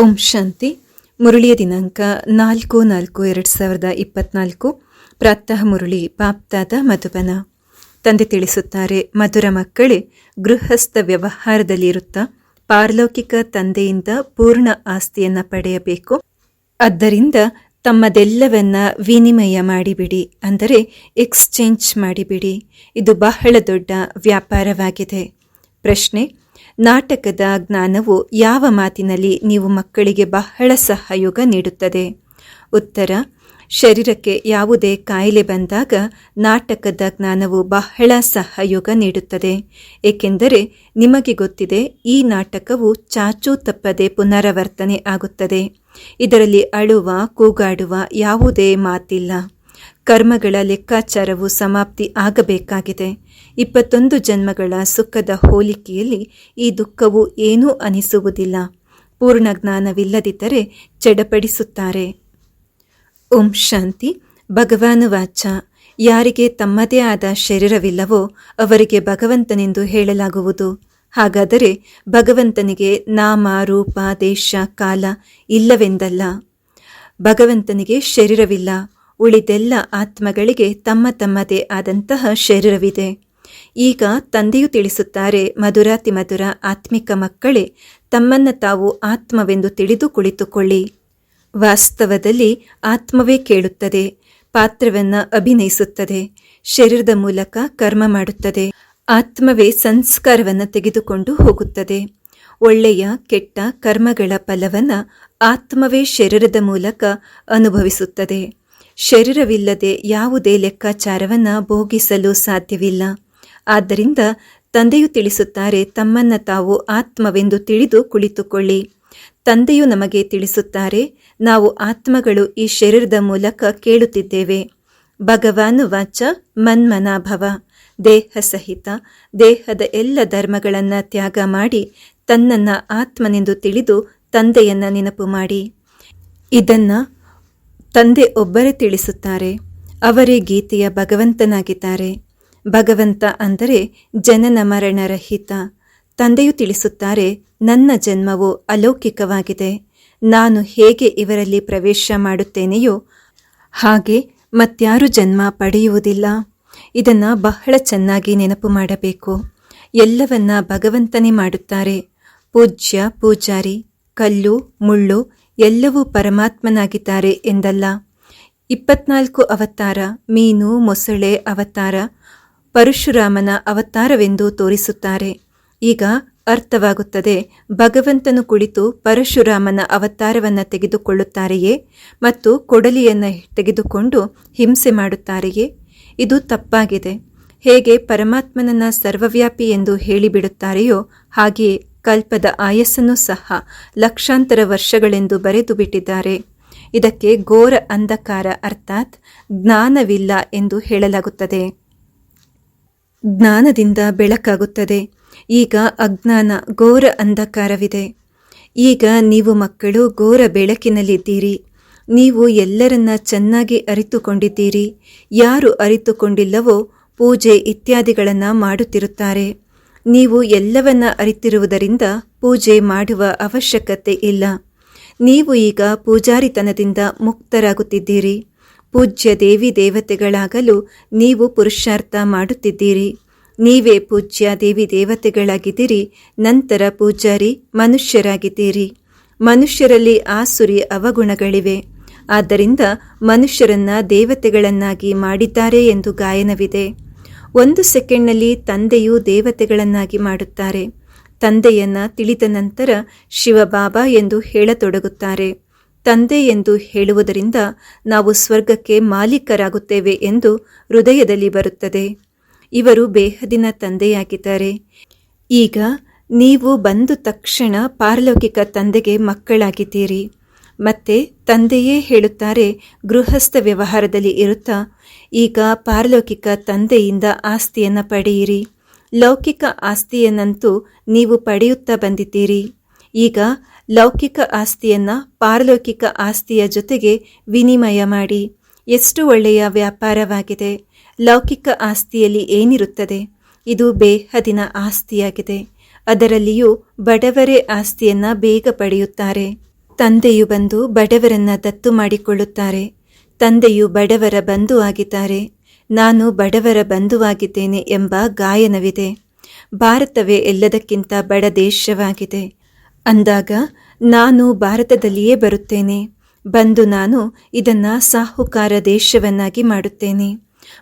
ಓಂ ಶಾಂತಿ. ಮುರಳಿಯ ದಿನಾಂಕ ನಾಲ್ಕು ನಾಲ್ಕು ಎರಡು ಸಾವಿರದ ಇಪ್ಪತ್ನಾಲ್ಕು. ಪ್ರಾತಃ ಮುರಳಿ, ಪಾಪ್ತಾದ ಮಧುಬನ. ತಂದೆ ತಿಳಿಸುತ್ತಾರೆ, ಮಧುರ ಮಕ್ಕಳೇ, ಗೃಹಸ್ಥ ವ್ಯವಹಾರದಲ್ಲಿರುತ್ತಾ ಪಾರಲೌಕಿಕ ತಂದೆಯಿಂದ ಪೂರ್ಣ ಆಸ್ತಿಯನ್ನು ಪಡೆಯಬೇಕು. ಆದ್ದರಿಂದ ತಮ್ಮದೆಲ್ಲವನ್ನ ವಿನಿಮಯ ಮಾಡಿಬಿಡಿ, ಅಂದರೆ ಎಕ್ಸ್ಚೇಂಜ್ ಮಾಡಿಬಿಡಿ. ಇದು ಬಹಳ ದೊಡ್ಡ ವ್ಯಾಪಾರವಾಗಿದೆ. ಪ್ರಶ್ನೆ ನಾಟಕದ ಜ್ಞಾನವು ಯಾವ ಮಾತಿನಲ್ಲಿ ನೀವು ಮಕ್ಕಳಿಗೆ ಬಹಳ ಸಹಯೋಗ ನೀಡುತ್ತದೆ? ಉತ್ತರ, ಶರೀರಕ್ಕೆ ಯಾವುದೇ ಕಾಯಿಲೆ ಬಂದಾಗ ನಾಟಕದ ಜ್ಞಾನವು ಬಹಳ ಸಹಯೋಗ ನೀಡುತ್ತದೆ. ಏಕೆಂದರೆ ನಿಮಗೆ ಗೊತ್ತಿದೆ, ಈ ನಾಟಕವು ಚಾಚೂ ತಪ್ಪದೆ ಪುನರಾವರ್ತನೆ ಆಗುತ್ತದೆ. ಇದರಲ್ಲಿ ಅಳುವ, ಕೂಗಾಡುವ ಯಾವುದೇ ಮಾತಿಲ್ಲ. ಕರ್ಮಗಳ ಲೆಕ್ಕಾಚಾರವು ಸಮಾಪ್ತಿ ಆಗಬೇಕಾಗಿದೆ. ಇಪ್ಪತ್ತೊಂದು ಜನ್ಮಗಳ ಸುಖದ ಹೋಲಿಕೆಯಲ್ಲಿ ಈ ದುಃಖವು ಏನೂ ಅನಿಸುವುದಿಲ್ಲ. ಪೂರ್ಣ ಜ್ಞಾನವಿಲ್ಲದಿದ್ದರೆ ಚಡಪಡಿಸುತ್ತಾರೆ. ಓಂ ಶಾಂತಿ. ಭಗವಾನ ವಾಚ. ಯಾರಿಗೆ ತಮ್ಮದೇ ಆದ ಶರೀರವಿಲ್ಲವೋ ಅವರಿಗೆ ಭಗವಂತನೆಂದು ಹೇಳಲಾಗುವುದು. ಹಾಗಾದರೆ ಭಗವಂತನಿಗೆ ನಾಮ, ರೂಪ, ದೇಶ, ಕಾಲ ಇಲ್ಲವೆಂದಲ್ಲ. ಭಗವಂತನಿಗೆ ಶರೀರವಿಲ್ಲ. ಉಳಿದೆಲ್ಲ ಆತ್ಮಗಳಿಗೆ ತಮ್ಮ ತಮ್ಮದೇ ಆದಂತಹ ಶರೀರವಿದೆ. ಈಗ ತಂದೆಯು ತಿಳಿಸುತ್ತಾರೆ ಮಧುರಾತಿ ಮಧುರ ಆತ್ಮಿಕ ಮಕ್ಕಳೇ, ತಮ್ಮನ್ನು ತಾವು ಆತ್ಮವೆಂದು ತಿಳಿದು ಕುಳಿತುಕೊಳ್ಳಿ. ವಾಸ್ತವದಲ್ಲಿ ಆತ್ಮವೇ ಕೇಳುತ್ತದೆ, ಪಾತ್ರವನ್ನು ಅಭಿನಯಿಸುತ್ತದೆ, ಶರೀರದ ಮೂಲಕ ಕರ್ಮ ಮಾಡುತ್ತದೆ, ಆತ್ಮವೇ ಸಂಸ್ಕಾರವನ್ನು ತೆಗೆದುಕೊಂಡು ಹೋಗುತ್ತದೆ. ಒಳ್ಳೆಯ, ಕೆಟ್ಟ ಕರ್ಮಗಳ ಫಲವನ್ನು ಆತ್ಮವೇ ಶರೀರದ ಮೂಲಕ ಅನುಭವಿಸುತ್ತದೆ. ಶರೀರವಿಲ್ಲದೆ ಯಾವುದೇ ಲೆಕ್ಕಾಚಾರವನ್ನು ಭೋಗಿಸಲು ಸಾಧ್ಯವಿಲ್ಲ. ಆದ್ದರಿಂದ ತಂದೆಯು ತಿಳಿಸುತ್ತಾರೆ, ತಮ್ಮನ್ನು ತಾವು ಆತ್ಮವೆಂದು ತಿಳಿದು ಕುಳಿತುಕೊಳ್ಳಿ. ತಂದೆಯು ನಮಗೆ ತಿಳಿಸುತ್ತಾರೆ, ನಾವು ಆತ್ಮಗಳು ಈ ಶರೀರದ ಮೂಲಕ ಕೇಳುತ್ತಿದ್ದೇವೆ. ಭಗವಾನು ವಾಚ ಮನ್ಮನಾಭವ. ದೇಹ ಸಹಿತ ದೇಹದ ಎಲ್ಲ ಧರ್ಮಗಳನ್ನು ತ್ಯಾಗ ಮಾಡಿ ತನ್ನನ್ನು ಆತ್ಮನೆಂದು ತಿಳಿದು ತಂದೆಯನ್ನ ನೆನಪು ಮಾಡಿ. ಇದನ್ನು ತಂದೆ ಒಬ್ಬರೇ ತಿಳಿಸುತ್ತಾರೆ. ಅವರೇ ಗೀತೆಯ ಭಗವಂತನಾಗಿದ್ದಾರೆ. ಭಗವಂತ ಅಂದರೆ ಜನನ ಮರಣರಹಿತ ತಂದೆಯು ತಿಳಿಸುತ್ತಾರೆ, ನನ್ನ ಜನ್ಮವು ಅಲೌಕಿಕವಾಗಿದೆ. ನಾನು ಹೇಗೆ ಇವರಲ್ಲಿ ಪ್ರವೇಶ ಮಾಡುತ್ತೇನೆಯೋ ಹಾಗೆ ಮತ್ಯಾರು ಜನ್ಮ ಪಡೆಯುವುದಿಲ್ಲ. ಇದನ್ನು ಬಹಳ ಚೆನ್ನಾಗಿ ನೆನಪು ಮಾಡಬೇಕು. ಎಲ್ಲವನ್ನ ಭಗವಂತನೇ ಮಾಡುತ್ತಾರೆ. ಪೂಜ್ಯ, ಪೂಜಾರಿ, ಕಲ್ಲು, ಮುಳ್ಳು ಎಲ್ಲವೂ ಪರಮಾತ್ಮನಾಗಿದ್ದಾರೆ ಎಂದಲ್ಲ. ಇಪ್ಪತ್ನಾಲ್ಕು ಅವತಾರ, ಮೀನು, ಮೊಸಳೆ ಅವತಾರ ಪರಶುರಾಮನ ಅವತಾರವೆಂದು ತೋರಿಸುತ್ತಾರೆ. ಈಗ ಅರ್ಥವಾಗುತ್ತದೆ, ಭಗವಂತನು ಕುಳಿತು ಪರಶುರಾಮನ ಅವತಾರವನ್ನು ತೆಗೆದುಕೊಳ್ಳುತ್ತಾರೆಯೇ? ಮತ್ತು ಕೊಡಲಿಯನ್ನು ತೆಗೆದುಕೊಂಡು ಹಿಂಸೆ ಮಾಡುತ್ತಾರೆಯೇ? ಇದು ತಪ್ಪಾಗಿದೆ. ಹೇಗೆ ಪರಮಾತ್ಮನನ್ನ ಸರ್ವವ್ಯಾಪಿ ಎಂದು ಹೇಳಿಬಿಡುತ್ತಾರೆಯೋ, ಹಾಗೆಯೇ ಕಲ್ಪದ ಆಯಸ್ಸನ್ನು ಸಹ ಲಕ್ಷಾಂತರ ವರ್ಷಗಳೆಂದು ಬರೆದು ಬಿಟ್ಟಿದ್ದಾರೆ ಇದಕ್ಕೆ ಘೋರ ಅಂಧಕಾರ ಅರ್ಥಾತ್ ಜ್ಞಾನವಿಲ್ಲ ಎಂದು ಹೇಳಲಾಗುತ್ತದೆ. ಜ್ಞಾನದಿಂದ ಬೆಳಕಾಗುತ್ತದೆ. ಈಗ ಅಜ್ಞಾನ ಘೋರ ಅಂಧಕಾರವಿದೆ. ಈಗ ನೀವು ಮಕ್ಕಳು ಘೋರ ಬೆಳಕಿನಲ್ಲಿದ್ದೀರಿ. ನೀವು ಎಲ್ಲರನ್ನ ಚೆನ್ನಾಗಿ ಅರಿತುಕೊಂಡಿದ್ದೀರಿ. ಯಾರು ಅರಿತುಕೊಂಡಿಲ್ಲವೋ ಪೂಜೆ ಇತ್ಯಾದಿಗಳನ್ನು ಮಾಡುತ್ತಿರುತ್ತಾರೆ. ನೀವು ಎಲ್ಲವನ್ನ ಅರಿತಿರುವುದರಿಂದ ಪೂಜೆ ಮಾಡುವ ಅವಶ್ಯಕತೆ ಇಲ್ಲ. ನೀವು ಈಗ ಪೂಜಾರಿತನದಿಂದ ಮುಕ್ತರಾಗುತ್ತಿದ್ದೀರಿ. ಪೂಜ್ಯ ದೇವಿ ದೇವತೆಗಳಾಗಲು ನೀವು ಪುರುಷಾರ್ಥ ಮಾಡುತ್ತಿದ್ದೀರಿ. ನೀವೇ ಪೂಜ್ಯ ದೇವಿ ದೇವತೆಗಳಾಗಿದ್ದೀರಿ. ನಂತರ ಪೂಜಾರಿ ಮನುಷ್ಯರಾಗಿದ್ದೀರಿ. ಮನುಷ್ಯರಲ್ಲಿ ಆಸುರಿ ಅವಗುಣಗಳಿವೆ. ಆದ್ದರಿಂದ ಮನುಷ್ಯರನ್ನ ದೇವತೆಗಳನ್ನಾಗಿ ಮಾಡಿದ್ದಾರೆ ಎಂದು ಗಾಯನವಿದೆ. ಒಂದು ಸೆಕೆಂಡ್ನಲ್ಲಿ ತಂದೆಯು ದೇವತೆಗಳನ್ನಾಗಿ ಮಾಡುತ್ತಾರೆ. ತಂದೆಯನ್ನ ತಿಳಿದ ನಂತರ ಶಿವಬಾಬಾ ಎಂದು ಹೇಳತೊಡಗುತ್ತಾರೆ. ತಂದೆ ಎಂದು ಹೇಳುವುದರಿಂದ ನಾವು ಸ್ವರ್ಗಕ್ಕೆ ಮಾಲೀಕರಾಗುತ್ತೇವೆ ಎಂದು ಹೃದಯದಲ್ಲಿ ಬರುತ್ತದೆ. ಇವರು ಬೇಹದಿನ ತಂದೆಯಾಗಿದ್ದಾರೆ. ಈಗ ನೀವು ಬಂದ ತಕ್ಷಣ ಪಾರಲೌಕಿಕ ತಂದೆಗೆ ಮಕ್ಕಳಾಗಿದ್ದೀರಿ. ಮತ್ತೆ ತಂದೆಯೇ ಹೇಳುತ್ತಾರೆ, ಗೃಹಸ್ಥ ವ್ಯವಹಾರದಲ್ಲಿ ಇರುತ್ತಾ? ಈಗ ಪಾರಲೌಕಿಕ ತಂದೆಯಿಂದ ಆಸ್ತಿಯನ್ನು ಪಡೆಯಿರಿ. ಲೌಕಿಕ ಆಸ್ತಿಯನ್ನಂತೂ ನೀವು ಪಡೆಯುತ್ತಾ ಬಂದಿದ್ದೀರಿ. ಈಗ ಲೌಕಿಕ ಆಸ್ತಿಯನ್ನ ಪಾರಲೌಕಿಕ ಆಸ್ತಿಯ ಜೊತೆಗೆ ವಿನಿಮಯ ಮಾಡಿ. ಎಷ್ಟು ಒಳ್ಳೆಯ ವ್ಯಾಪಾರವಾಗಿದೆ. ಲೌಕಿಕ ಆಸ್ತಿಯಲ್ಲಿ ಏನಿರುತ್ತದೆ. ಇದು ಬೇಹದಿನ ಆಸ್ತಿಯಾಗಿದೆ. ಅದರಲ್ಲಿಯೂ ಬಡವರೇ ಆಸ್ತಿಯನ್ನ ಬೇಗ ಪಡೆಯುತ್ತಾರೆ. ತಂದೆಯು ಬಂದು ಬಡವರನ್ನ ದತ್ತು ಮಾಡಿಕೊಳ್ಳುತ್ತಾರೆ. ತಂದೆಯು ಬಡವರ ಬಂಧು ಆಗಿದ್ದಾರೆ. ನಾನು ಬಡವರ ಬಂಧುವಾಗಿದ್ದೇನೆ ಎಂಬ ಗಾಯನವಿದೆ. ಭಾರತವೇ ಎಲ್ಲದಕ್ಕಿಂತ ಬಡ ದೇಶವಾಗಿದೆ. ಅಂದಾಗ ನಾನು ಭಾರತದಲ್ಲಿಯೇ ಬರುತ್ತೇನೆ. ಬಂದು ನಾನು ಇದನ್ನ ಸಾಹುಕಾರ ದೇಶವನ್ನಾಗಿ ಮಾಡುತ್ತೇನೆ.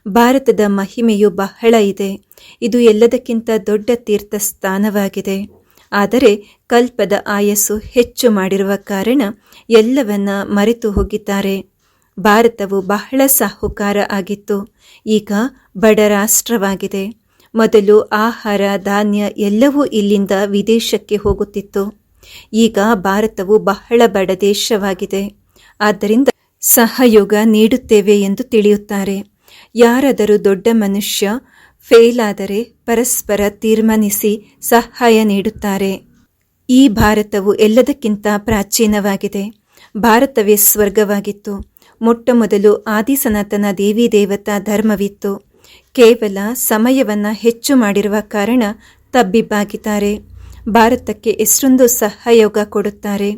ಭಾರತದ ಮಹಿಮೆಯು ಬಹಳ ಇದೆ. ಇದು ಎಲ್ಲದಕ್ಕಿಂತ ದೊಡ್ಡ ತೀರ್ಥ ಸ್ಥಾನವಾಗಿದೆ ಆದರೆ ಕಲ್ಪದ ಆಯಸ್ಸು ಹೆಚ್ಚು ಮಾಡಿರುವ ಕಾರಣ ಎಲ್ಲವನ್ನ ಮರೆತು ಹೋಗಿದ್ದಾರೆ. ಭಾರತವು ಬಹಳ ಸಾಹುಕಾರ ಆಗಿತ್ತು. ಈಗ ಬಡ ರಾಷ್ಟ್ರವಾಗಿದೆ. ಮೊದಲು ಆಹಾರ, ಧಾನ್ಯ ಎಲ್ಲವೂ ಇಲ್ಲಿಂದ ವಿದೇಶಕ್ಕೆ ಹೋಗುತ್ತಿತ್ತು. ಈಗ ಭಾರತವು ಬಹಳ ಬಡ ದೇಶವಾಗಿದೆ. ಆದ್ದರಿಂದ ಸಹಯೋಗ ನೀಡುತ್ತೇವೆ ಎಂದು ತಿಳಿಯುತ್ತಾರೆ. ಯಾರಾದರೂ ದೊಡ್ಡ ಮನುಷ್ಯ ಫೇಲ್ ಆದರೆ ಪರಸ್ಪರ ತೀರ್ಮಾನಿಸಿ ಸಹಾಯ ನೀಡುತ್ತಾರೆ. ಈ ಭಾರತವು ಎಲ್ಲದಕ್ಕಿಂತ ಪ್ರಾಚೀನವಾಗಿದೆ. ಭಾರತವೇ ಸ್ವರ್ಗವಾಗಿತ್ತು. ಮೊಟ್ಟ ಮೊದಲು ಆದಿಸನಾತನ ದೇವಿ ದೇವತಾ ಧರ್ಮವಿತ್ತು. ಕೇವಲ ಸಮಯವನ್ನ ಹೆಚ್ಚು ಮಾಡಿರುವ ಕಾರಣ ತಬ್ಬಿಬ್ಬಾಗಿದ್ದಾರೆ. ಭಾರತಕ್ಕೆ ಎಷ್ಟೊಂದು ಸಹಯೋಗ ಕೊಡುತ್ತಾರೆ.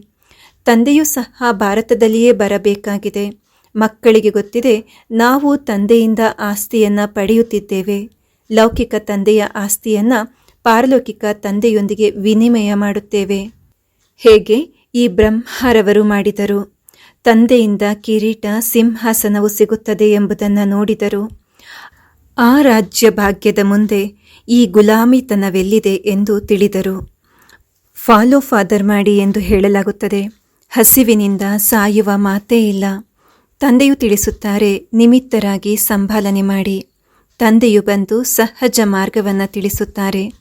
ತಂದೆಯೂ ಸಹ ಭಾರತದಲ್ಲಿಯೇ ಬರಬೇಕಾಗಿದೆ. ಮಕ್ಕಳಿಗೆ ಗೊತ್ತಿದೆ, ನಾವು ತಂದೆಯಿಂದ ಆಸ್ತಿಯನ್ನು ಪಡೆಯುತ್ತಿದ್ದೇವೆ. ಲೌಕಿಕ ತಂದೆಯ ಆಸ್ತಿಯನ್ನು ಪಾರಲೌಕಿಕ ತಂದೆಯೊಂದಿಗೆ ವಿನಿಮಯ ಮಾಡುತ್ತೇವೆ. ಹೇಗೆ? ಈ ಬ್ರಹ್ಮರವರು ಮಾಡಿದರು. ತಂದೆಯಿಂದ ಕಿರೀಟ, ಸಿಂಹಾಸನವು ಸಿಗುತ್ತದೆ ಎಂಬುದನ್ನು ನೋಡಿದರು. ಆ ರಾಜ್ಯ ಭಾಗ್ಯದ ಮುಂದೆ ಈ ಗುಲಾಮಿತನವೆಲ್ಲಿದೆ ಎಂದು ತಿಳಿದರು. ಫಾಲೋ ಫಾದರ್ ಮಾಡಿ ಎಂದು ಹೇಳಲಾಗುತ್ತದೆ. ಹಸಿವಿನಿಂದ ಸಾಯುವ ಮಾತೇ ಇಲ್ಲ. ತಂದೆಯು ತಿಳಿಸುತ್ತಾರೆ, ನಿಮಿತ್ತರಾಗಿ ಸಂಭಾಲನೆ ಮಾಡಿ. ತಂದೆಯು ಬಂದು ಸಹಜ ಮಾರ್ಗವನ್ನು ತಿಳಿಸುತ್ತಾರೆ.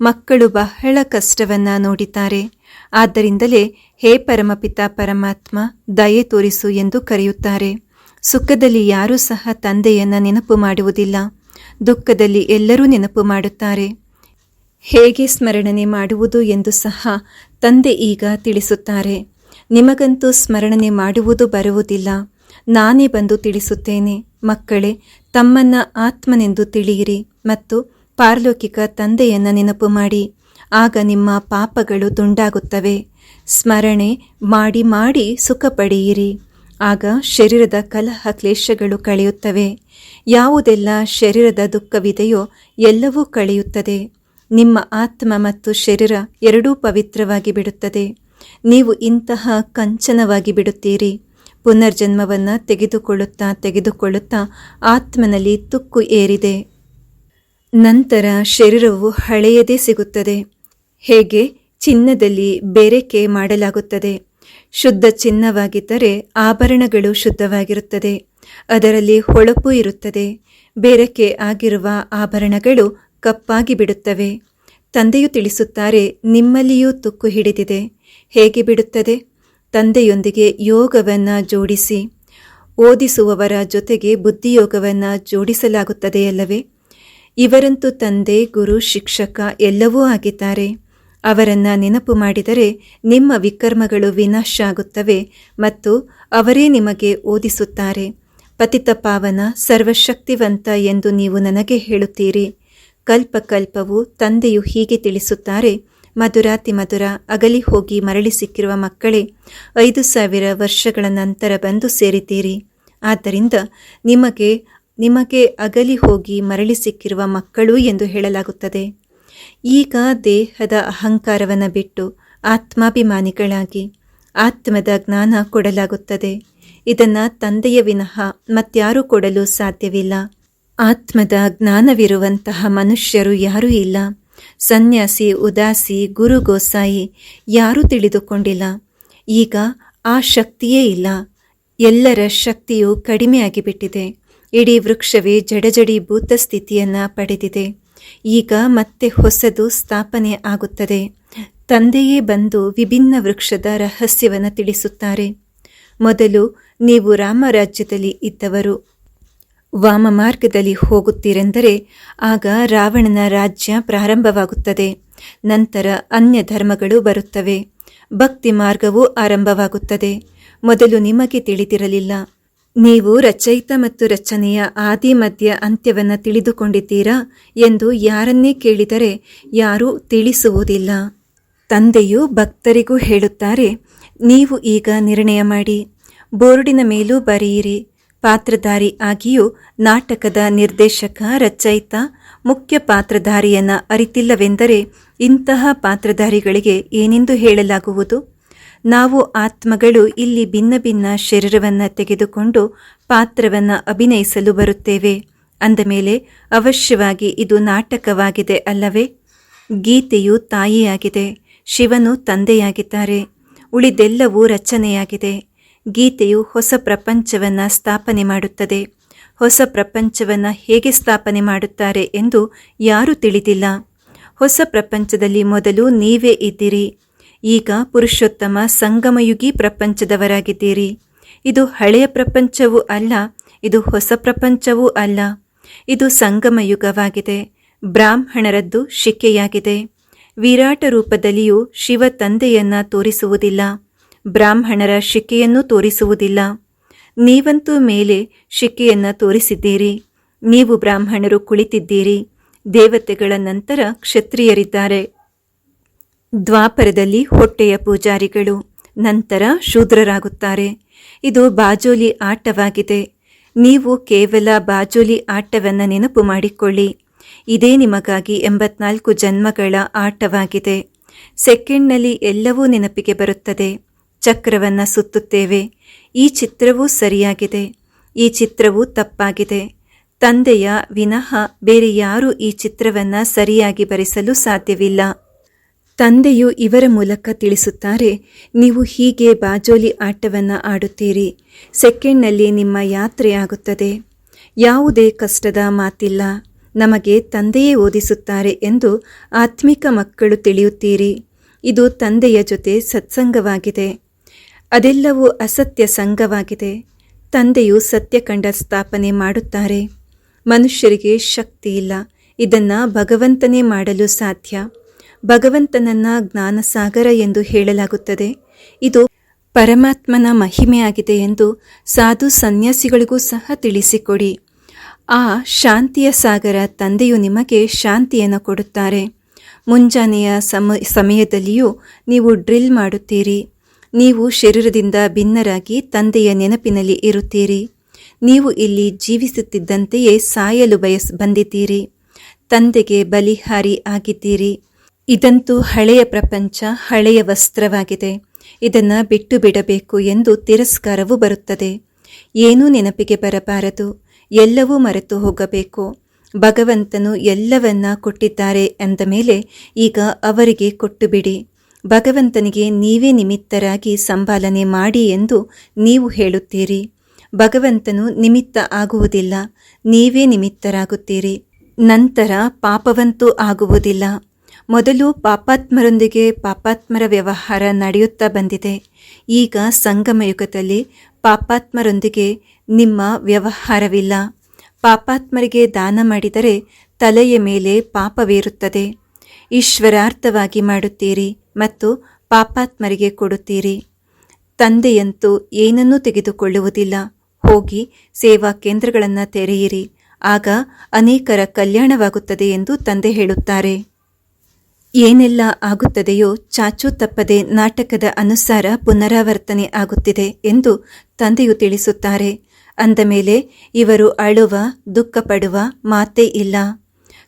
ಮಕ್ಕಳು ಬಹಳ ಕಷ್ಟವನ್ನ ನೋಡಿದ್ದಾರೆ. ಆದ್ದರಿಂದಲೇ, ಹೇ ಪರಮಪಿತ, ಪರಮಾತ್ಮ, ದಯೆ ತೋರಿಸು ಎಂದು ಕರೆಯುತ್ತಾರೆ. ಸುಖದಲ್ಲಿ ಯಾರೂ ಸಹ ತಂದೆಯನ್ನು ನೆನಪು ಮಾಡುವುದಿಲ್ಲ. ದುಃಖದಲ್ಲಿ ಎಲ್ಲರೂ ನೆನಪು ಮಾಡುತ್ತಾರೆ. ಹೇಗೆ ಸ್ಮರಣನೆ ಮಾಡುವುದು ಎಂದು ಸಹ ತಂದೆ ಈಗ ತಿಳಿಸುತ್ತಾರೆ. ನಿಮಗಂತೂ ಸ್ಮರಣೆ ಮಾಡುವುದು ಬರುವುದಿಲ್ಲ. ನಾನೇ ಬಂದು ತಿಳಿಸುತ್ತೇನೆ. ಮಕ್ಕಳೇ, ತಮ್ಮನ್ನ ಆತ್ಮನೆಂದು ತಿಳಿಯಿರಿ ಮತ್ತು ಪಾರಲೌಕಿಕ ತಂದೆಯನ್ನ ನೆನಪು ಮಾಡಿ. ಆಗ ನಿಮ್ಮ ಪಾಪಗಳು ತುಂಡಾಗುತ್ತವೆ. ಸ್ಮರಣೆ ಮಾಡಿ ಮಾಡಿ ಸುಖ ಪಡೆಯಿರಿ ಆಗ ಶರೀರದ ಕಲಹ ಕ್ಲೇಶಗಳು ಕಳೆಯುತ್ತವೆ. ಯಾವುದೆಲ್ಲ ಶರೀರದ ದುಃಖವಿದೆಯೋ ಎಲ್ಲವೂ ಕಳೆಯುತ್ತದೆ. ನಿಮ್ಮ ಆತ್ಮ ಮತ್ತು ಶರೀರ ಎರಡೂ ಪವಿತ್ರವಾಗಿ ಬಿಡುತ್ತದೆ. ನೀವು ಇಂತಹ ಕಂಚನವಾಗಿ ಬಿಡುತ್ತೀರಿ. ಪುನರ್ಜನ್ಮವನ್ನು ತೆಗೆದುಕೊಳ್ಳುತ್ತಾ ತೆಗೆದುಕೊಳ್ಳುತ್ತಾ ಆತ್ಮನಲ್ಲಿ ತುಕ್ಕು ಏರಿದೆ. ನಂತರ ಶರೀರವು ಹಳೆಯದೇ ಸಿಗುತ್ತದೆ. ಹೇಗೆ? ಚಿನ್ನದಲ್ಲಿ ಬೆರೆಕೆ ಮಾಡಲಾಗುತ್ತದೆ. ಶುದ್ಧ ಚಿನ್ನವಾಗಿದ್ದರೆ ಆಭರಣಗಳು ಶುದ್ಧವಾಗಿರುತ್ತದೆ. ಅದರಲ್ಲಿ ಹೊಳಪು ಇರುತ್ತದೆ. ಬೇರೆಕೆ ಆಗಿರುವ ಆಭರಣಗಳು ಕಪ್ಪಾಗಿ ಬಿಡುತ್ತವೆ. ತಂದೆಯು ತಿಳಿಸುತ್ತಾರೆ, ನಿಮ್ಮಲ್ಲಿಯೂ ತುಕ್ಕು ಹಿಡಿದಿದೆ. ಹೇಗೆ ಬಿಡುತ್ತದೆ? ತಂದೆಯೊಂದಿಗೆ ಯೋಗವನ್ನು ಜೋಡಿಸಿ. ಓದಿಸುವವರ ಜೊತೆಗೆ ಬುದ್ಧಿಯೋಗವನ್ನು ಜೋಡಿಸಲಾಗುತ್ತದೆಯಲ್ಲವೇ? ಇವರಂತೂ ತಂದೆ, ಗುರು, ಶಿಕ್ಷಕ ಎಲ್ಲವೂ ಆಗಿದ್ದಾರೆ. ಅವರನ್ನು ನೆನಪು ಮಾಡಿದರೆ ನಿಮ್ಮ ವಿಕರ್ಮಗಳು ವಿನಾಶ ಆಗುತ್ತವೆ ಮತ್ತು ಅವರೇ ನಿಮಗೆ ಓದಿಸುತ್ತಾರೆ. ಪತಿತ ಪಾವನ ಸರ್ವಶಕ್ತಿವಂತ ಎಂದು ನೀವು ನನಗೆ ಹೇಳುತ್ತೀರಿ. ಕಲ್ಪ ಕಲ್ಪವು ತಂದೆಯು ಹೀಗೆ ತಿಳಿಸುತ್ತಾರೆ, ಮಧುರಾತಿ ಮಧುರ, ಅಗಲಿ ಹೋಗಿ ಮರಳಿ ಸಿಕ್ಕಿರುವ ಮಕ್ಕಳೇ, ಐದು ಸಾವಿರ ವರ್ಷಗಳ ನಂತರ ಬಂದು ಸೇರಿದ್ದೀರಿ. ಆದ್ದರಿಂದ ನಿಮಗೆ ನಿಮಗೆ ಅಗಲಿ ಹೋಗಿ ಮರಳಿ ಸಿಕ್ಕಿರುವ ಮಕ್ಕಳು ಎಂದು ಹೇಳಲಾಗುತ್ತದೆ. ಈಗ ದೇಹದ ಅಹಂಕಾರವನ್ನು ಬಿಟ್ಟು ಆತ್ಮಾಭಿಮಾನಿಗಳಾಗಿ ಆತ್ಮದ ಜ್ಞಾನ ಕೊಡಲಾಗುತ್ತದೆ. ಇದನ್ನು ತಂದೆಯ ವಿನಃ ಮತ್ಯಾರೂ ಕೊಡಲು ಸಾಧ್ಯವಿಲ್ಲ. ಆತ್ಮದ ಜ್ಞಾನವಿರುವಂತಹ ಮನುಷ್ಯರು ಯಾರೂ ಇಲ್ಲ. ಸನ್ಯಾಸಿ, ಉದಾಸಿ, ಗುರು ಗೋಸಾಯಿ ಯಾರೂ ತಿಳಿದುಕೊಂಡಿಲ್ಲ. ಈಗ ಆ ಶಕ್ತಿಯೇ ಇಲ್ಲ. ಎಲ್ಲರ ಶಕ್ತಿಯು ಕಡಿಮೆಯಾಗಿಬಿಟ್ಟಿದೆ ಇಡೀ ವೃಕ್ಷವೇ ಜಡಜಡೀಭೂತ ಸ್ಥಿತಿಯನ್ನ ಪಡೆದಿದೆ. ಈಗ ಮತ್ತೆ ಹೊಸದು ಸ್ಥಾಪನೆ ಆಗುತ್ತದೆ. ತಂದೆಯೇ ಬಂದು ವಿಭಿನ್ನ ವೃಕ್ಷದ ರಹಸ್ಯವನ್ನು ತಿಳಿಸುತ್ತಾರೆ. ಮೊದಲು ನೀವು ರಾಮರಾಜ್ಯದಲ್ಲಿ ಇದ್ದವರು. ವಾಮ ಮಾರ್ಗದಲ್ಲಿ ಹೋಗುತ್ತೀರೆಂದರೆ ಆಗ ರಾವಣನ ರಾಜ್ಯ ಪ್ರಾರಂಭವಾಗುತ್ತದೆ. ನಂತರ ಅನ್ಯ ಧರ್ಮಗಳು ಬರುತ್ತವೆ. ಭಕ್ತಿ ಮಾರ್ಗವೂ ಆರಂಭವಾಗುತ್ತದೆ. ಮೊದಲು ನಿಮಗೆ ತಿಳಿದಿರಲಿಲ್ಲ. ನೀವು ರಚಯಿತ ಮತ್ತು ರಚನೆಯ ಆದಿ, ಮಧ್ಯ ಅಂತ್ಯವನ್ನು ತಿಳಿದುಕೊಂಡಿದ್ದೀರಾ ಎಂದು ಯಾರನ್ನೇ ಕೇಳಿದರೆ ಯಾರೂ ತಿಳಿಸುವುದಿಲ್ಲ. ತಂದೆಯು ಭಕ್ತರಿಗೂ ಹೇಳುತ್ತಾರೆ, ನೀವು ಈಗ ನಿರ್ಣಯ ಮಾಡಿ. ಬೋರ್ಡಿನ ಮೇಲೂ ಬರೆಯಿರಿ. ಪಾತ್ರಧಾರಿ ಆಗಿಯೂ ನಾಟಕದ ನಿರ್ದೇಶಕ ರಚಯಿತ ಮುಖ್ಯ ಪಾತ್ರಧಾರಿಯನ್ನ ಅರಿತಿಲ್ಲವೆಂದರೆ ಇಂತಹ ಪಾತ್ರಧಾರಿಗಳಿಗೆ ಏನೆಂದು ಹೇಳಲಾಗುವುದು? ನಾವು ಆತ್ಮಗಳು ಇಲ್ಲಿ ಭಿನ್ನ ಭಿನ್ನ ಶರೀರವನ್ನು ತೆಗೆದುಕೊಂಡು ಪಾತ್ರವನ್ನು ಅಭಿನಯಿಸಲು ಬರುತ್ತೇವೆ. ಅಂದಮೇಲೆ ಅವಶ್ಯವಾಗಿ ಇದು ನಾಟಕವಾಗಿದೆ ಅಲ್ಲವೇ? ಗೀತೆಯು ತಾಯಿಯಾಗಿದೆ, ಶಿವನು ತಂದೆಯಾಗಿದ್ದಾರೆ, ಉಳಿದೆಲ್ಲವೂ ರಚನೆಯಾಗಿದೆ. ಗೀತೆಯು ಹೊಸ ಪ್ರಪಂಚವನ್ನು ಸ್ಥಾಪನೆ ಮಾಡುತ್ತದೆ. ಹೊಸ ಪ್ರಪಂಚವನ್ನು ಹೇಗೆ ಸ್ಥಾಪನೆ ಮಾಡುತ್ತಾರೆ ಎಂದು ಯಾರೂ ತಿಳಿದಿಲ್ಲ. ಹೊಸ ಪ್ರಪಂಚದಲ್ಲಿ ಮೊದಲು ನೀವೇ ಇದ್ದೀರಿ. ಈಗ ಪುರುಷೋತ್ತಮ ಸಂಗಮಯುಗಿ ಪ್ರಪಂಚದವರಾಗಿದ್ದೀರಿ. ಇದು ಹಳೆಯ ಪ್ರಪಂಚವೂ ಅಲ್ಲ, ಇದು ಹೊಸ ಪ್ರಪಂಚವೂ ಅಲ್ಲ. ಇದು ಸಂಗಮ ಯುಗವಾಗಿದೆ ಬ್ರಾಹ್ಮಣರದ್ದು ಶಿಕೆಯಾಗಿದೆ ವಿರಾಟ ರೂಪದಲ್ಲಿಯೂ ಶಿವ ತಂದೆಯನ್ನ ತೋರಿಸುವುದಿಲ್ಲ. ಬ್ರಾಹ್ಮಣರ ಶಿಕೆಯನ್ನು ತೋರಿಸುವುದಿಲ್ಲ. ನೀವಂತೂ ಮೇಲೆ ಶಿಕೆಯನ್ನು ತೋರಿಸಿದ್ದೀರಿ. ನೀವು ಬ್ರಾಹ್ಮಣರು ಕುಳಿತಿದ್ದೀರಿ. ದೇವತೆಗಳ ನಂತರ ಕ್ಷತ್ರಿಯರಿದ್ದಾರೆ. ದ್ವಾಪರದಲ್ಲಿ ಹೊಟ್ಟೆಯ ಪೂಜಾರಿಗಳು, ನಂತರ ಶೂದ್ರರಾಗುತ್ತಾರೆ. ಇದು ಬಾಜೋಲಿ ಆಟವಾಗಿದೆ. ನೀವು ಕೇವಲ ಬಾಜೋಲಿ ಆಟವನ್ನು ನೆನಪು ಮಾಡಿಕೊಳ್ಳಿ. ಇದೇ ನಿಮಗಾಗಿ ಎಂಬತ್ನಾಲ್ಕು ಜನ್ಮಗಳ ಆಟವಾಗಿದೆ. ಸೆಕೆಂಡ್ನಲ್ಲಿ ಎಲ್ಲವೂ ನೆನಪಿಗೆ ಬರುತ್ತದೆ. ಚಕ್ರವನ್ನು ಸುತ್ತುತ್ತೇವೆ. ಈ ಚಿತ್ರವೂ ಸರಿಯಾಗಿದೆ. ಈ ಚಿತ್ರವು ತಪ್ಪಾಗಿದೆ. ತಂದೆಯ ವಿನಃ ಬೇರೆ ಯಾರೂ ಈ ಚಿತ್ರವನ್ನು ಸರಿಯಾಗಿ ಬರೆಸಲು ಸಾಧ್ಯವಿಲ್ಲ. ತಂದೆಯು ಇವರ ಮೂಲಕ ತಿಳಿಸುತ್ತಾರೆ, ನೀವು ಹೀಗೆ ಬಾಜೋಲಿ ಆಟವನ್ನು ಆಡುತ್ತೀರಿ. ಸೆಕೆಂಡ್ನಲ್ಲಿ ನಿಮ್ಮ ಯಾತ್ರೆಯಾಗುತ್ತದೆ ಯಾವುದೇ ಕಷ್ಟದ ಮಾತಿಲ್ಲ. ನಮಗೆ ತಂದೆಯೇ ಓದಿಸುತ್ತಾರೆ ಎಂದು ಆತ್ಮಿಕ ಮಕ್ಕಳು ತಿಳಿಯುತ್ತೀರಿ. ಇದು ತಂದೆಯ ಜೊತೆ ಸತ್ಸಂಗವಾಗಿದೆ. ಅದೆಲ್ಲವೂ ಅಸತ್ಯ ಸಂಘವಾಗಿದೆ ತಂದೆಯು ಸತ್ಯಕಂಡ ಸ್ಥಾಪನೆ ಮಾಡುತ್ತಾರೆ. ಮನುಷ್ಯರಿಗೆ ಶಕ್ತಿ ಇಲ್ಲ. ಇದನ್ನು ಭಗವಂತನೇ ಮಾಡಲು ಸಾಧ್ಯ. ಭಗವಂತನನ್ನ ಜ್ಞಾನಸಾಗರ ಎಂದು ಹೇಳಲಾಗುತ್ತದೆ. ಇದು ಪರಮಾತ್ಮನ ಮಹಿಮೆಯಾಗಿದೆ ಎಂದು ಸಾಧು ಸನ್ಯಾಸಿಗಳಿಗೂ ಸಹ ತಿಳಿಸಿಕೊಡಿ. ಆ ಶಾಂತಿಯ ಸಾಗರ ತಂದೆಯು ನಿಮಗೆ ಶಾಂತಿಯನ್ನು ಕೊಡುತ್ತಾರೆ. ಮುಂಜಾನೆಯ ಸಮ, ಸಮಯದಲ್ಲಿಯೂ ನೀವು ಡ್ರಿಲ್ ಮಾಡುತ್ತೀರಿ. ನೀವು ಶರೀರದಿಂದ ಭಿನ್ನರಾಗಿ ತಂದೆಯ ನೆನಪಿನಲ್ಲಿ ಇರುತ್ತೀರಿ. ನೀವು ಇಲ್ಲಿ ಜೀವಿಸುತ್ತಿದ್ದಂತೆಯೇ ಸಾಯಲು ಬಯಸ್, ಬಂದಿದ್ದೀರಿ. ತಂದೆಗೆ ಬಲಿಹಾರಿ ಆಗಿದ್ದೀರಿ. ಇದಂತೂ ಹಳೆಯ ಪ್ರಪಂಚ, ಹಳೆಯ ವಸ್ತ್ರವಾಗಿದೆ. ಇದನ್ನು ಬಿಟ್ಟು ಬಿಡಬೇಕು ಎಂದು ತಿರಸ್ಕಾರವು ಬರುತ್ತದೆ. ಏನೂ ನೆನಪಿಗೆ ಬರಬಾರದು. ಎಲ್ಲವೂ ಮರೆತು ಹೋಗಬೇಕು. ಭಗವಂತನು ಎಲ್ಲವನ್ನ ಕೊಟ್ಟಿದ್ದಾರೆ ಎಂದ ಮೇಲೆ ಈಗ ಅವರಿಗೆ ಕೊಟ್ಟು ಬಿಡಿ. ಭಗವಂತನಿಗೆ ನೀವೇ ನಿಮಿತ್ತರಾಗಿ ಸಂಪಾಲನೆ ಮಾಡಿ ಎಂದು ನೀವು ಹೇಳುತ್ತೀರಿ. ಭಗವಂತನು ನಿಮಿತ್ತ ಆಗುವುದಿಲ್ಲ, ನೀವೇ ನಿಮಿತ್ತರಾಗುತ್ತೀರಿ. ನಂತರ ಪಾಪವಂತೂ ಆಗುವುದಿಲ್ಲ. ಮೊದಲು ಪಾಪಾತ್ಮರೊಂದಿಗೆ ಪಾಪಾತ್ಮರ ವ್ಯವಹಾರ ನಡೆಯುತ್ತಾ ಬಂದಿದೆ. ಈಗ ಸಂಗಮಯುಗದಲ್ಲಿ ಪಾಪಾತ್ಮರೊಂದಿಗೆ ನಿಮ್ಮ ವ್ಯವಹಾರವಿಲ್ಲ. ಪಾಪಾತ್ಮರಿಗೆ ದಾನ ಮಾಡಿದರೆ ತಲೆಯ ಮೇಲೆ ಪಾಪವೇರುತ್ತದೆ. ಈಶ್ವರಾರ್ಥವಾಗಿ ಮಾಡುತ್ತೀರಿ. ಮತ್ತು ಪಾಪಾತ್ಮರಿಗೆ ಕೊಡುತ್ತೀರಿ. ತಂದೆಯಂತೂ ಏನನ್ನೂ ತೆಗೆದುಕೊಳ್ಳುವುದಿಲ್ಲ. ಹೋಗಿ ಸೇವಾ ಕೇಂದ್ರಗಳನ್ನು ತೆರೆಯಿರಿ. ಆಗ ಅನೇಕರ ಕಲ್ಯಾಣವಾಗುತ್ತದೆ ಎಂದು ತಂದೆ ಹೇಳುತ್ತಾರೆ. ಏನೆಲ್ಲ ಆಗುತ್ತದೆಯೋ ಚಾಚು ತಪ್ಪದೆ ನಾಟಕದ ಅನುಸಾರ ಪುನರಾವರ್ತನೆ ಆಗುತ್ತಿದೆ ಎಂದು ತಂದೆಯು ತಿಳಿಸುತ್ತಾರೆ. ಅಂದ ಮೇಲೆ ಇವರು ಅಳುವ ದುಃಖ ಪಡುವ ಮಾತೇ ಇಲ್ಲ.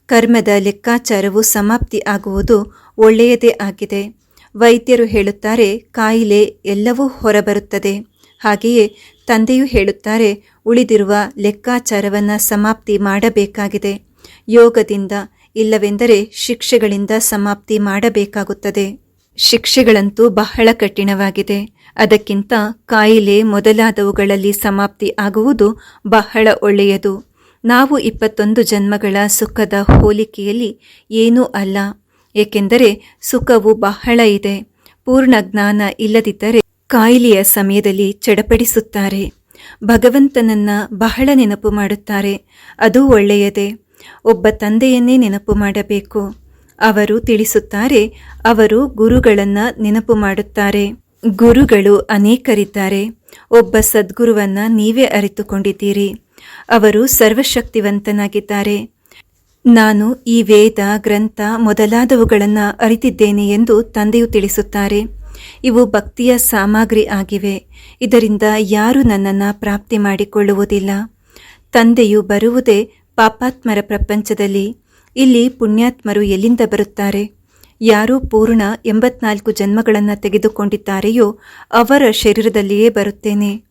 ಕರ್ಮದ ಲೆಕ್ಕಾಚಾರವು ಸಮಾಪ್ತಿ ಆಗುವುದು ಒಳ್ಳೆಯದೇ ಆಗಿದೆ. ವೈದ್ಯರು ಹೇಳುತ್ತಾರೆ, ಕಾಯಿಲೆ ಎಲ್ಲವೂ ಹೊರಬರುತ್ತದೆ. ಹಾಗೆಯೇ ತಂದೆಯು ಹೇಳುತ್ತಾರೆ, ಉಳಿದಿರುವ ಲೆಕ್ಕಾಚಾರವನ್ನು ಸಮಾಪ್ತಿ ಮಾಡಬೇಕಾಗಿದೆ. ಯೋಗದಿಂದ ಇಲ್ಲವೆಂದರೆ ಶಿಕ್ಷೆಗಳಿಂದ ಸಮಾಪ್ತಿ ಮಾಡಬೇಕಾಗುತ್ತದೆ. ಶಿಕ್ಷೆಗಳಂತೂ ಬಹಳ ಕಠಿಣವಾಗಿದೆ. ಅದಕ್ಕಿಂತ ಕಾಯಿಲೆ ಮೊದಲಾದವುಗಳಲ್ಲಿ ಸಮಾಪ್ತಿ ಆಗುವುದು ಬಹಳ ಒಳ್ಳೆಯದು. ನಾವು ಇಪ್ಪತ್ತೊಂದು ಜನ್ಮಗಳ ಸುಖದ ಹೋಲಿಕೆಯಲ್ಲಿ ಏನೂ ಅಲ್ಲ. ಏಕೆಂದರೆ ಸುಖವು ಬಹಳ ಇದೆ. ಪೂರ್ಣ ಜ್ಞಾನ ಇಲ್ಲದಿದ್ದರೆ ಕಾಯಿಲೆಯ ಸಮಯದಲ್ಲಿ ಚಡಪಡಿಸುತ್ತಾರೆ. ಭಗವಂತನನ್ನ ಬಹಳ ನೆನಪು ಮಾಡುತ್ತಾರೆ. ಅದು ಒಳ್ಳೆಯದೇ. ಒಬ್ಬ ತಂದೆಯನ್ನೇ ನೆನಪು ಮಾಡಬೇಕು. ಅವರು ತಿಳಿಸುತ್ತಾರೆ, ಅವರು ಗುರುಗಳನ್ನ ನೆನಪು ಮಾಡುತ್ತಾರೆ. ಗುರುಗಳು ಅನೇಕರಿದ್ದಾರೆ. ಒಬ್ಬ ಸದ್ಗುರುವನ್ನ ನೀವೇ ಅರಿತುಕೊಂಡಿದ್ದೀರಿ. ಅವರು ಸರ್ವಶಕ್ತಿವಂತನಾಗಿದ್ದಾರೆ. ನಾನು ಈ ವೇದ, ಗ್ರಂಥ ಮೊದಲಾದವುಗಳನ್ನು ಅರಿತಿದ್ದೇನೆ ಎಂದು ತಂದೆಯು ತಿಳಿಸುತ್ತಾರೆ. ಇವು ಭಕ್ತಿಯ ಸಾಮಗ್ರಿ ಆಗಿವೆ. ಇದರಿಂದ ಯಾರು ನನ್ನನ್ನು ಪ್ರಾಪ್ತಿ ಮಾಡಿಕೊಳ್ಳುವುದಿಲ್ಲ. ತಂದೆಯು ಬರುವುದೇ ಪಾಪಾತ್ಮರ ಪ್ರಪಂಚದಲ್ಲಿ. ಇಲ್ಲಿ ಪುಣ್ಯಾತ್ಮರು ಎಲ್ಲಿಂದ ಬರುತ್ತಾರೆ? ಯಾರು ಪೂರ್ಣ ಎಂಬತ್ನಾಲ್ಕು ಜನ್ಮಗಳನ್ನು ತೆಗೆದುಕೊಂಡಿದ್ದಾರೆಯೋ ಅವರ ಶರೀರದಲ್ಲಿಯೇ ಬರುತ್ತೇನೆ.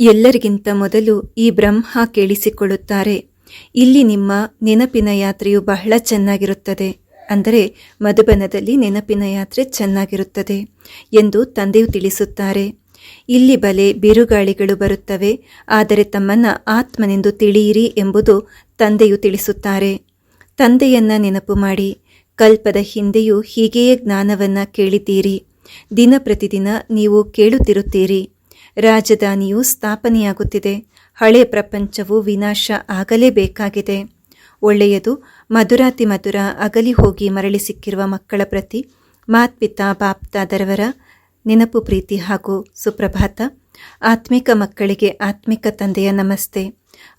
ಎಲ್ಲರಿಗಿಂತ ಮೊದಲು ಈ ಬ್ರಹ್ಮ ಕೇಳಿಸಿಕೊಳ್ಳುತ್ತಾರೆ. ಇಲ್ಲಿ ನಿಮ್ಮ ನೆನಪಿನ ಯಾತ್ರೆಯು ಬಹಳ ಚೆನ್ನಾಗಿರುತ್ತದೆ ಅಂದರೆ ಮಧುಬನದಲ್ಲಿ ನೆನಪಿನ ಯಾತ್ರೆ ಚೆನ್ನಾಗಿರುತ್ತದೆ ಎಂದು ತಂದೆಯು ತಿಳಿಸುತ್ತಾರೆ. ಇಲ್ಲಿ ಬಲೆ ಬಿರುಗಾಳಿಗಳು ಬರುತ್ತವೆ, ಆದರೆ ತಮ್ಮನ್ನ ಆತ್ಮನೆಂದು ತಿಳಿಯಿರಿ ಎಂಬುದು ತಂದೆಯು ತಿಳಿಸುತ್ತಾರೆ. ತಂದೆಯನ್ನ ನೆನಪು ಮಾಡಿ, ಕಲ್ಪದ ಹಿಂದೆಯೂ ಹೀಗೆಯೇ ಜ್ಞಾನವನ್ನ ಕೇಳಿದ್ದೀರಿ. ದಿನ ಪ್ರತಿದಿನ ನೀವು ಕೇಳುತ್ತಿರುತ್ತೀರಿ. ರಾಜಧಾನಿಯು ಸ್ಥಾಪನೆಯಾಗುತ್ತಿದೆ ಹಳೆಯ ಪ್ರಪಂಚವು ವಿನಾಶ ಆಗಲೇಬೇಕಾಗಿದೆ. ಒಳ್ಳೆಯದು, ಮಧುರಾತಿ ಮಧುರ ಅಗಲಿ ಹೋಗಿ ಮರಳಿ ಸಿಕ್ಕಿರುವ ಮಕ್ಕಳ ಪ್ರತಿ, ಮಾತ್ಪಿತಾ ಬಾಪ್ತಾದರವರ ನೆನಪು ಪ್ರೀತಿ ಹಾಗೂ ಸುಪ್ರಭಾತ. ಆತ್ಮಿಕ ಮಕ್ಕಳಿಗೆ ಆತ್ಮಿಕ ತಂದೆಯ ನಮಸ್ತೆ.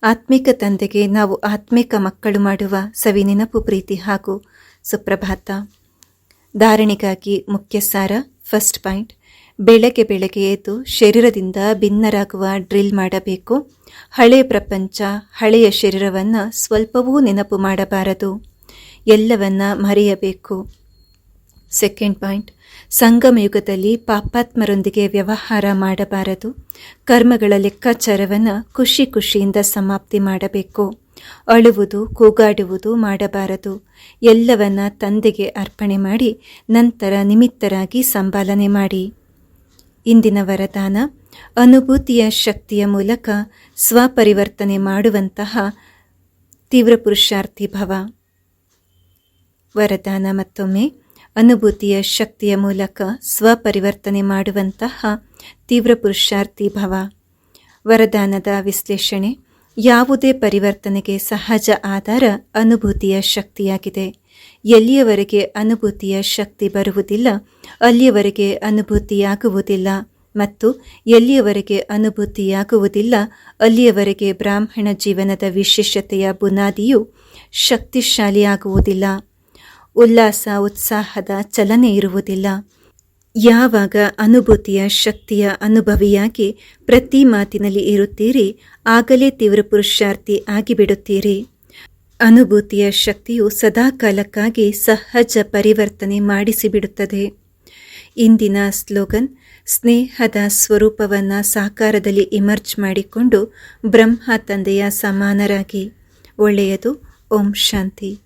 ಆತ್ಮಿಕ ತಂದೆಗೆ ನಾವು ಆತ್ಮಿಕ ಮಕ್ಕಳು ಮಾಡುವ ಸವಿ ನೆನಪು ಪ್ರೀತಿ ಹಾಗೂ ಸುಪ್ರಭಾತ. ಧಾರಣೆಗಾಗಿ ಮುಖ್ಯ ಸಾರ ಫಸ್ಟ್ ಪಾಯಿಂಟ್. ಬೆಳಗ್ಗೆ ಬೆಳಗ್ಗೆ ಎದ್ದು ಶರೀರದಿಂದ ಭಿನ್ನರಾಗುವ ಡ್ರಿಲ್ ಮಾಡಬೇಕು. ಹಳೆಯ ಪ್ರಪಂಚ, ಹಳೆಯ ಶರೀರವನ್ನು ಸ್ವಲ್ಪವೂ ನೆನಪು ಮಾಡಬಾರದು. ಎಲ್ಲವನ್ನ ಮರೆಯಬೇಕು. Second point. ಸಂಗಮ ಯುಗದಲ್ಲಿ ಪಾಪಾತ್ಮರೊಂದಿಗೆ ವ್ಯವಹಾರ ಮಾಡಬಾರದು. ಕರ್ಮಗಳ ಲೆಕ್ಕಾಚಾರವನ್ನು ಖುಷಿ ಖುಷಿಯಿಂದ ಸಮಾಪ್ತಿ ಮಾಡಬೇಕು. ಅಳುವುದು, ಕೂಗಾಡುವುದು ಮಾಡಬಾರದು. ಎಲ್ಲವನ್ನ ತಂದೆಗೆ ಅರ್ಪಣೆ ಮಾಡಿ ನಂತರ ನಿಮಿತ್ತರಾಗಿ ಸಂಪಾಲನೆ ಮಾಡಿ. ಇಂದಿನ ವರದಾನ, ಅನುಭೂತಿಯ ಶಕ್ತಿಯ ಮೂಲಕ ಸ್ವಪರಿವರ್ತನೆ ಮಾಡುವಂತಹ ತೀವ್ರ ಪುರುಷಾರ್ಥಿ ಭವ. ವರದಾನ ಮತ್ತೊಮ್ಮೆ, ಅನುಭೂತಿಯ ಶಕ್ತಿಯ ಮೂಲಕ ಸ್ವಪರಿವರ್ತನೆ ಮಾಡುವಂತಹ ತೀವ್ರ ಪುರುಷಾರ್ಥಿ ಭವ. ವರದಾನದ ವಿಶ್ಲೇಷಣೆ, ಯಾವುದೇ ಪರಿವರ್ತನೆಗೆ ಸಹಜ ಆಧಾರ ಅನುಭೂತಿಯ ಶಕ್ತಿಯಾಗಿದೆ. ಎಲ್ಲಿಯವರೆಗೆ ಅನುಭೂತಿಯ ಶಕ್ತಿ ಬರುವುದಿಲ್ಲ, ಅಲ್ಲಿಯವರೆಗೆ ಅನುಭೂತಿಯಾಗುವುದಿಲ್ಲ ಮತ್ತು ಎಲ್ಲಿಯವರೆಗೆ ಅನುಭೂತಿಯಾಗುವುದಿಲ್ಲ, ಅಲ್ಲಿಯವರೆಗೆ ಬ್ರಾಹ್ಮಣ ಜೀವನದ ವಿಶೇಷತೆಯ ಬುನಾದಿಯು ಶಕ್ತಿಶಾಲಿಯಾಗುವುದಿಲ್ಲ. ಉಲ್ಲಾಸ, ಉತ್ಸಾಹದ ಚಲನೆ ಇರುವುದಿಲ್ಲ. ಯಾವಾಗ ಅನುಭೂತಿಯ ಶಕ್ತಿಯ ಅನುಭವಿಯಾಗಿ ಪ್ರತಿ ಮಾತಿನಲ್ಲಿ ಇರುತ್ತೀರಿ, ಆಗಲೇ ತೀವ್ರ ಪುರುಷಾರ್ಥಿ ಆಗಿಬಿಡುತ್ತೀರಿ. ಅನುಭೂತಿಯ ಶಕ್ತಿಯು ಸದಾಕಾಲಕ್ಕಾಗಿ ಸಹಜ ಪರಿವರ್ತನೆ ಮಾಡಿಸಿಬಿಡುತ್ತದೆ. ಇಂದಿನ ಸ್ಲೋಗನ್, ಸ್ನೇಹದ ಸ್ವರೂಪವನ್ನು ಸಾಕಾರದಲ್ಲಿ ಇಮರ್ಜ್ ಮಾಡಿಕೊಂಡು ಬ್ರಹ್ಮ ತಂದೆಯ ಸಮಾನರಾಗಿ. ಒಳ್ಳೆಯದು. ಓಂ ಶಾಂತಿ.